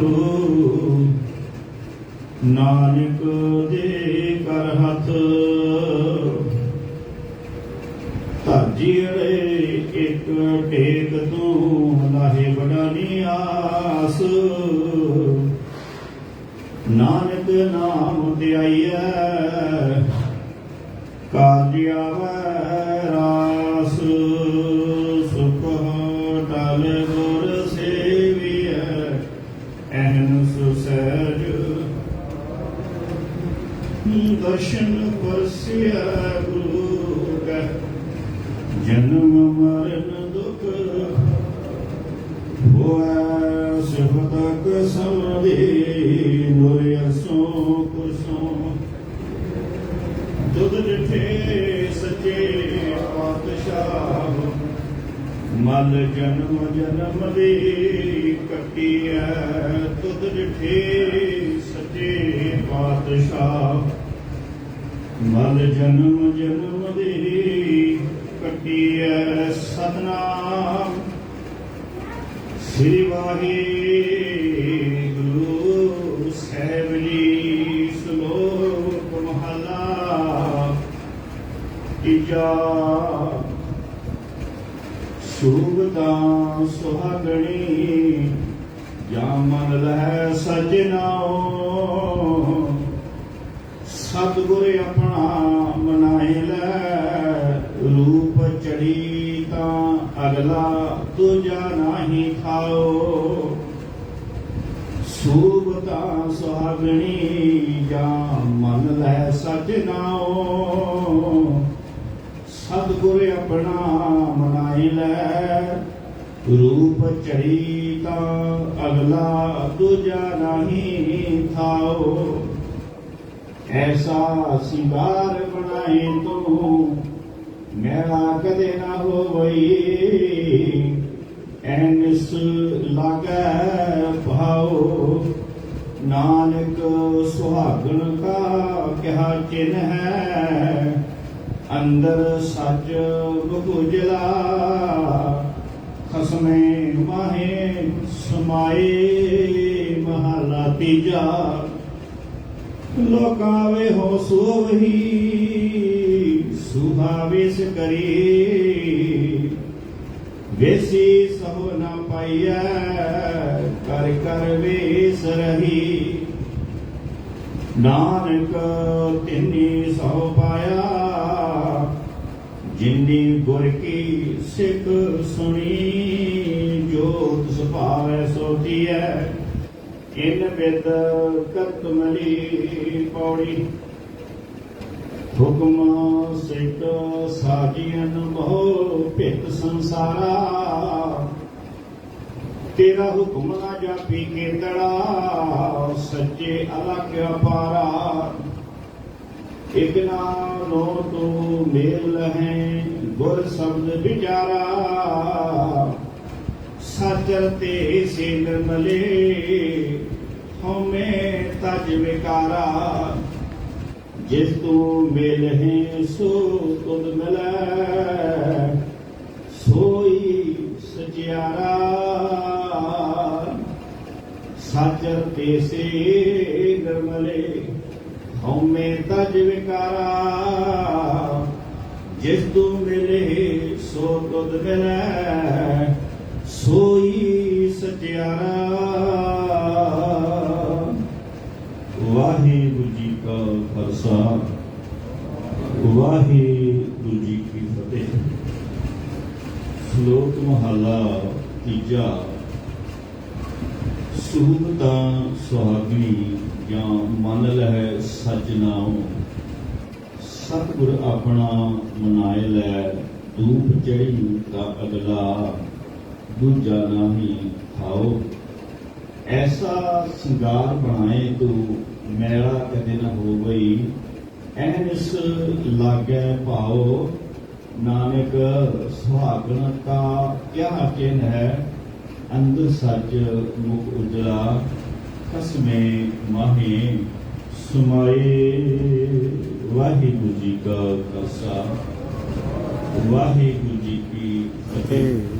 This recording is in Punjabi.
ਗੁਰੂ ਨਾਨਕ ਦੇ ਕਰ ਹੱਥ। ਧਰਜੀੜੇ ਇੱਕ ਟੇਕ ਤੂੰ ਲਾਹੇ ਬੜਾਨੀ ਆਸ ਨਾਨਕ ਨਾਮ ਧਿਆਈਐ। ਕਾਜ ਦਰਸ਼ਨ ਪਰਸਿਆ ਗੁਰੂ ਕੈ। ਜਨਮ ਮਰਨ ਦੁਖ ਹੋਇ ਸਿਫਤਕ ਸਮਦੇ ਨੁਰ ਅਸੋ ਕੁਸੋ ਦੁੱਧ ਡਿਠੇ ਸੱਚੇ ਪਾਤਸ਼ਾਹ। ਮਲ ਜਨਮ ਜਨਮ ਦੇ ਕੱਟਿਆ ਦੁੱਧ ਡਿਠੇ ਸੱਚੇ ਪਾਤਸ਼ਾਹ। ਮਲ ਜਨਮ ਜਨਮ ਦੀ ਕੱਟੀਐ ਸਤਨਾਮ। ਸ੍ਰੀ ਵਾਹਿਗੁਰੂ ਸਾਹਿਬ ਜੀ, ਸ਼ਲੋਕ ਮਹਲਾ ਤੀਜਾ। ਸੁਭਤਾ ਸੁਹਾਗਣੀ ਜਾਂ ਮਨ ਲਹਿ ਸਜਨਾਓ ਦੂਜਾ ਨਹੀਂ ਖਾਓ। ਸੂਬਤਾ ਸੁਹਾਗਣੀ ਜਾਂ ਮਨ ਲੈ ਸਜਨਾਓ ਸਤਿਗੁਰ ਆਪਣਾ ਮਨਾਈ ਲੈ। ਰੂਪ ਚੜੀ ਤਾਂ ਅਗਲਾ ਦੂਜਾ ਨਹੀਂ ਥਾਓ। ਐਸਾ ਸਿੰਗਾਰ ਬਣਾਏ ਤੂੰ ਮੇਰਾ ਕਦੇ ਨਾ ਹੋਵਈ। ਕਿਹਾ ਹੈ ਅੰਦਰ ਸੱਚ ਬੁਝਲਾ ਖਸਮੇ ਮਾਹੇ ਸਮਾਏ ਮਹਲਾ ਤੀਜਾ। ਲੋਕਾਂ ਵੇ ਹੋ ਸੋਵਹੀ ਸੁਭਾਵੇਸ ਕਰੀ। ਵੇਸੀ ਸੋ ਨਾ ਪਾਈਐ, ਕਰ ਕਰ ਵੇਸ ਰਹੀ। ਨਾਨਕ ਤਿੰਨੀ ਸੋ ਪਾਇਆ। ਜਿੰਨੀ ਗੁਰ ਕੀ ਸਿੱਖ ਸੁਣੀ, ਜੋਤ ਸੁਭਾਵੈ ਸੋਧੀਐ ਇਨ ਬਿਦ ਕਰਤਮਲੀ ਪੌੜੀ। ਹੁਕਮ ਸਿੱਖ ਸਾਜੀਨ ਬਹੁ ਭਿਤ ਸੰਸਾਰਾ। ਤੇਰਾ ਹੁਕਮ ਨਾ ਜਾਪੀ ਕੇਤੜਾ ਸੱਚੇ ਅਲਖ ਅਪਾਰਾ ਇਕ ਨਾਮੋ ਤੂੰ ਮੇਲ ਹੈ ਗੁਰ ਸ਼ਬਦ ਵਿਚਾਰਾ ਸਾਚਰ ਤੇ ਸੇ ਨਿਰਮਲੇ ਹਉਮੈ ਤਜ ਵਿਕਾਰਾ ਜਿਸ ਤੂੰ ਮਿਲ ਹੈ ਸੋ ਤੁਧ ਮਿਲੈ ਸੋਈ ਸਚਿਆਰਾ ਸਾਚਰ ਤੇ ਸੇ ਨਿਰਮਲੇ ਹਉਮੈ ਤਜ ਵਿਕਾਰਾ। ਜਿਸ ਤੂੰ ਮਿਲੇ, ਸੋ ਤੁਧ ਮਿਲੈ, ਸੋਈ ਸਚਿਆਰਾ। ਵਾਹਿਗੁਰੂ ਜੀ ਕਾ ਖਾਲਸਾ, ਵਾਹਿਗੁਰੂ ਜੀ ਕੀ ਫਤਿਹ। ਸ਼ਲੋਕ ਮਹਲਾ ਤੀਜਾ। ਸੁਹਬਤਾ ਸੁਹਾਗਣੀ ਜਾਂ ਮੰਨ ਮਨ ਲਹਿ ਸਜਨਾਉ ਸਤਿਗੁਰ ਆਪਣਾ ਮਨਾਏ ਲੈ, ਧੂਪ ਚੜੀ ਤਾਂ ਅਗਲਾ, ਦੂਜਾ ਨਹੀਂ ਖਾਓ। ਐਸਾ ਸਿੰਗਾਰ ਬਣਾਏ ਤੂੰ, ਮੈਲਾ ਕਦੇ ਨਾ ਹੋਵਈ। ਐਨਸ ਲਾਗੈ ਭਾਉ ਨਾਨਕ ਸੁਹਾਗਣ ਕਾ ਕਿਆ ਚਿੰਨ ਹੈ? ਅੰਦਰ ਸੱਚ, ਮੁਖ ਉਜਲਾ ਕਸਮੇ ਮਾਹੇ, ਸੁਮਾਏ, ਵਾਹਿਗੁਰੂ ਜੀ ਕਾ ਖਾਲਸਾ, ਵਾਹਿਗੁਰੂ ਜੀ ਕੀ ਫਤਿਹ।